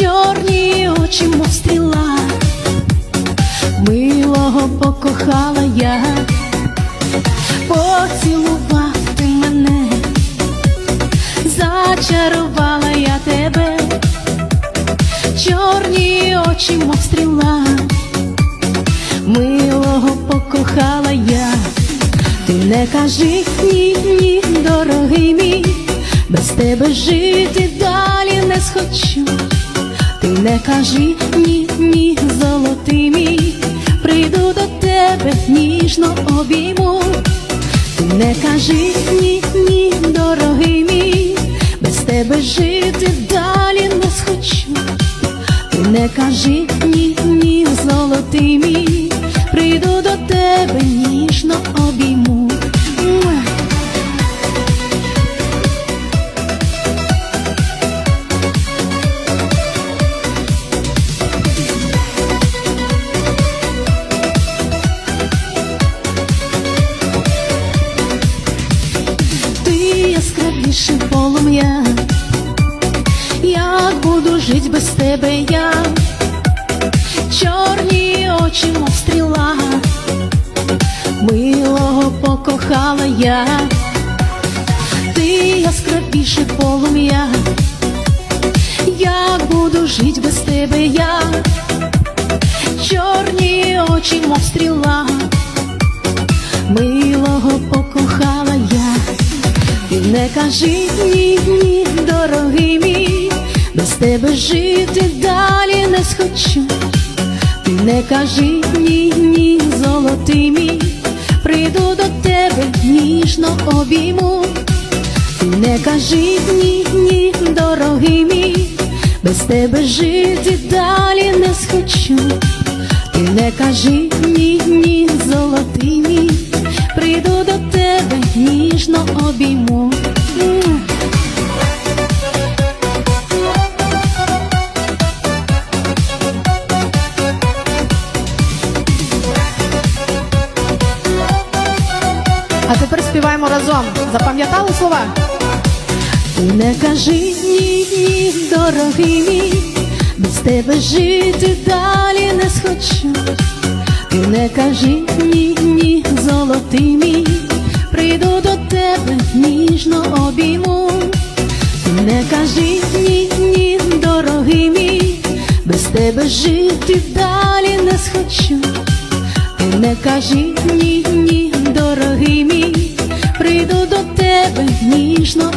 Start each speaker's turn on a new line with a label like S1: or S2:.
S1: очі, мов стріла, милого покохала я, поцілував ти мене, зачарувала я тебе, чорні очі, мов стріла, милого покохала я. Ти не кажи ні, ні, дорогий мій, без тебе жити далі не схочу. Не кажи ні, ні, золотий мій, прийду до тебе, ніжно обійму. Не кажи ні, ні, дорогий мій, без тебе жити далі не схочу. Не кажи ні, ні, золотий мій, прийду до тебе, ніжно обійму. Яскравіше полум'я, як буду жить без тебе я, чорні очі, мов стріла, милого покохала я, ти яскравіше полум'я, як буду жить без тебе я, чорні очі, мов стріла, милого я. Не кажи ні, ні, дорогий мій, без тебе жити далі не схочу. Ти не кажи ні, ні, золотий мій, прийду до тебе, ніжно обійму. Ти не кажи ні, ні, дорогий мій, без тебе жити далі не схочу. Ти не кажи ні, ні, золотий
S2: А тепер співаємо разом. Запам'ятали слова?
S1: Не кажи ні, ні, дорогий мій, без тебе жити далі не схочу. Ти не кажи ні, ні, золотий мій, прийду до тебе, ніжно обійму. Ти не кажи ні, ні, дорогий мій, без тебе жити далі не схочу. Ти не кажи ні, ні, ніжно.